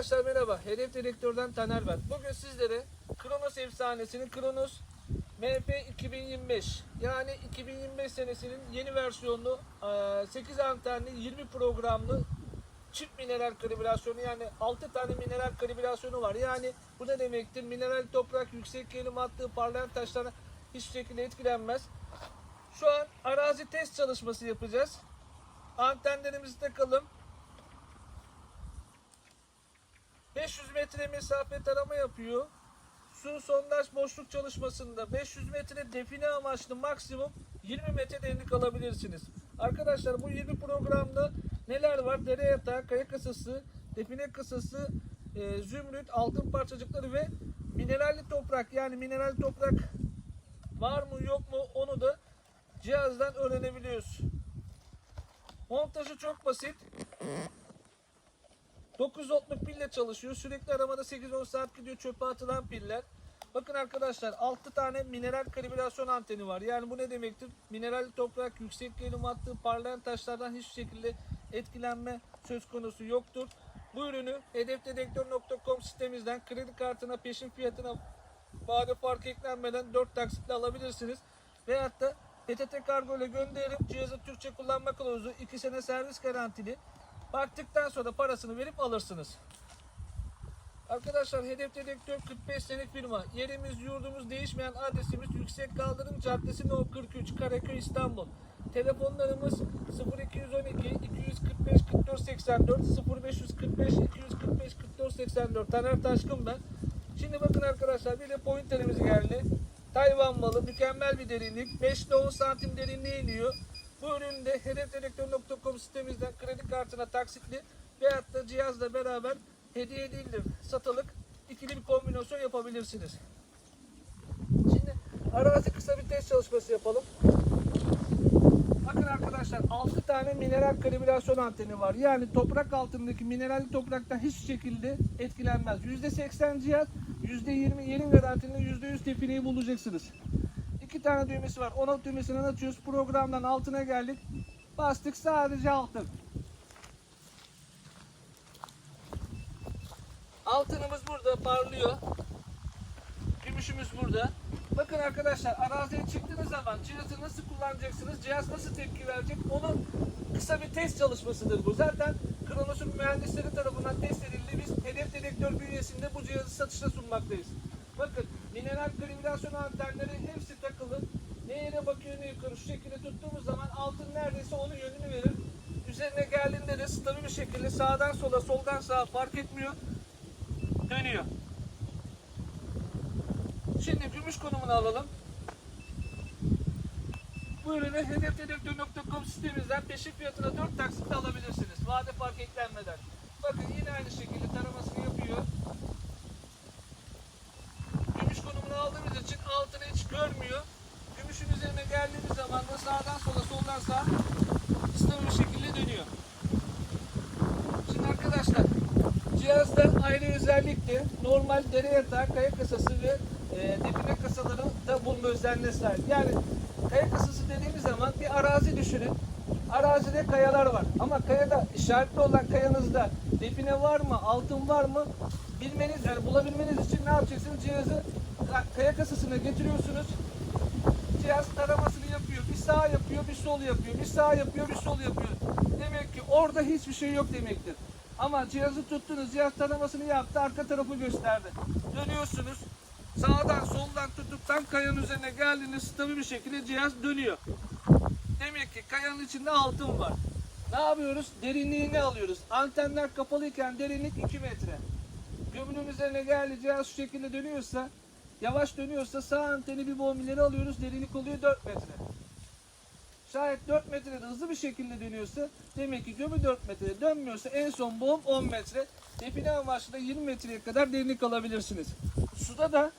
Arkadaşlar merhaba. Hedef Direktör'den Taner ben. Bugün sizlere Kronos efsanesinin Kronos MP 2025 yani 2025 senesinin yeni versiyonlu eee, 8 antenli 20 programlı çift mineral kalibrasyonu yani 6 tane mineral kalibrasyonu var. Yani bu ne demektir? Mineral toprak yüksek gerilim attığı parlayan taşlara hiçbir şekilde etkilenmez. Şu an arazi test çalışması yapacağız. Antenlerimizi takalım. 500 metre mesafe tarama yapıyor. Su sondaj boşluk çalışmasında 500 metre define amaçlı maksimum 20 metre derinlik alabilirsiniz. Arkadaşlar bu 20 programda neler var? Dere yatağı, kaya kasası, define kasası, e, zümrüt, altın parçacıkları ve mineralli toprak yani mineralli toprak var mı yok mu onu da cihazdan öğrenebiliyoruz. Montajı çok basit. 9 voltluk pille çalışıyor. Sürekli aramada 8-10 saat gidiyor çöpe atılan piller. Bakın arkadaşlar 6 tane mineral kalibrasyon anteni var. Yani bu ne demektir? Mineral toprak yüksek gerilim attığı parlayan taşlardan hiçbir şekilde etkilenme söz konusu yoktur. Bu ürünü hedefdedektör.com sitemizden kredi kartına peşin fiyatına vade fark eklenmeden 4 taksitle alabilirsiniz. Veyahut da PTT kargo ile gönderip cihazı Türkçe kullanma kılavuzu 2 sene servis garantili. Baktıktan sonra parasını verip alırsınız. Arkadaşlar Hedef Dedektör 45 senelik firma. Yerimiz yurdumuz değişmeyen adresimiz Yüksek Kaldırım Caddesi No 43 Karaköy İstanbul. Telefonlarımız 0212 245 44 84 0545 245 44 84 Taner Taşkın ben. Şimdi bakın arkadaşlar bir de pointerimiz geldi. Tayvan malı mükemmel bir derinlik. 5 ile 10 santim derinliğe iniyor. Bu ürünü de hedefdedektör.com sitemizden kredi kartına taksitli veyahut da cihazla beraber hediye değildir. Satılık ikili bir kombinasyon yapabilirsiniz. Şimdi arazi kısa bir test çalışması yapalım. Bakın arkadaşlar 6 tane mineral kalibrasyon anteni var. Yani toprak altındaki mineralli topraktan hiçbir şekilde etkilenmez. %80 cihaz, %20 yerin garantili %100 tefineyi bulacaksınız. İki tane düğmesi var. Ona düğmesinden açıyoruz. Programdan altına geldik. Bastık sadece altın. Altınımız burada parlıyor. Gümüşümüz burada. Bakın arkadaşlar araziye çıktığınız zaman cihazı nasıl kullanacaksınız, cihaz nasıl tepki verecek onun kısa bir test çalışmasıdır bu. Zaten Kronos'un mühendisleri tarafından test edildi. Biz hedef dedektör bünyesinde bu cihazı satışa sunmaktayız. Bakın mineral kalibrasyon antenleri hepsi takılı. Ne yere bakıyor ne yukarı şu şekilde tuttuğumuz zaman altın neredeyse onun yönünü verir. Üzerine geldiğinde de stabil bir şekilde sağdan sola soldan sağa fark etmiyor. Dönüyor. Şimdi gümüş konumunu alalım. Bu ürünü hedefdedektör.com sitemizden peşin fiyatına 4 taksitle alabilirsiniz. Vade fark eklenmeden. Bakın yine aynı şekilde taramasını yapıyor. Gümüş konumunu aldığımız için altını hiç görmüyor. Gümüşün üzerine geldiğimiz zaman da sağdan sola soldan sağa stabil şekilde dönüyor. Şimdi arkadaşlar cihazda ayrı özellikle normal dere yatağı, kaya kasası ve e, define kasaları da bulma özelliğine sahip. Yani kaya kasası dediğimiz zaman bir arazi düşünün. Arazide kayalar var. Ama kayada işaretli olan kayanızda define var mı, altın var mı bilmeniz yani bulabilmeniz için ne yapacaksınız? Cihazı kaya kasasına getiriyorsunuz. Cihaz taramasını yapıyor. Bir sağ yapıyor, bir sol yapıyor. Bir sağ yapıyor, bir sol yapıyor. Demek ki orada hiçbir şey yok demektir. Ama cihazı tuttunuz, cihaz taramasını yaptı, arka tarafı gösterdi. Dönüyorsunuz. Sağdan soldan tutup tam kayanın üzerine geldiğiniz stabil bir şekilde cihaz dönüyor. Demek ki kayanın içinde altın var. Ne yapıyoruz? Derinliğini alıyoruz. Antenler kapalıyken derinlik 2 metre. Gömünün üzerine geldi cihaz şu şekilde dönüyorsa, yavaş dönüyorsa sağ anteni bir boğum ileri alıyoruz. Derinlik oluyor 4 metre. Şayet 4 metrede hızlı bir şekilde dönüyorsa demek ki gömü 4 metrede dönmüyorsa en son boğum 10 metre. Define amaçlı da 20 metreye kadar derinlik alabilirsiniz. Suda da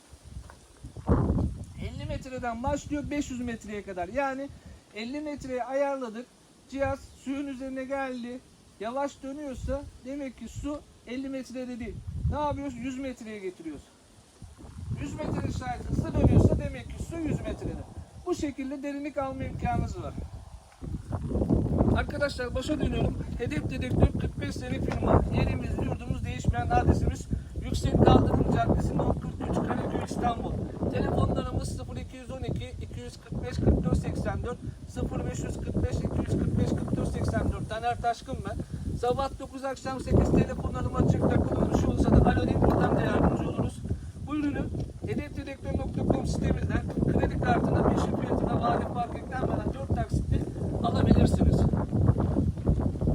50 metreden başlıyor 500 metreye kadar. Yani 50 metreye ayarladık. Cihaz suyun üzerine geldi. Yavaş dönüyorsa demek ki su 50 metrede değil. Ne yapıyoruz? 100 metreye getiriyoruz. 100 metre şayet hızlı dönüyorsa demek ki su 100 metrede. Bu şekilde derinlik alma imkanınız var. Arkadaşlar başa dönüyorum. Hedef dedektör 45 sene firma. Yerimiz yurdumuz değişmeyen adresimiz Yüksek Kaldırım Caddesi No 43 Karaköy İstanbul. Telefonlarımız 0212 245 44 84 0545 245 44 84 Taner Taşkın ben. Sabah 9 akşam 8 telefonlarım açık şey olursa da deyip buradan da yardımcı oluruz. Ürünü hedefdirektör.com sitemizden kredi kartına peşin fiyatına vade fark eklenmeden 4 taksitle alabilirsiniz.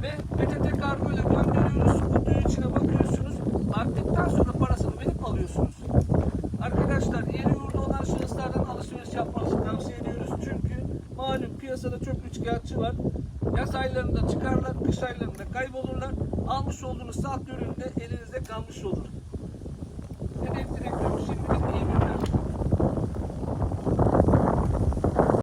Ve PTT kargo ile gönderiyoruz. Kutunun içine bakıyorsunuz. Arttıktan sonra parasını verip alıyorsunuz. Arkadaşlar yeri yurdu olan şahıslardan alışveriş yapmanızı tavsiye ediyoruz. Çünkü malum piyasada çok üçkağıtçı var. Yaz aylarında çıkarlar, kış aylarında kaybolurlar. Almış olduğunuz sahte ürün de elinizde kalmış olur. Hedeflere kavuşun.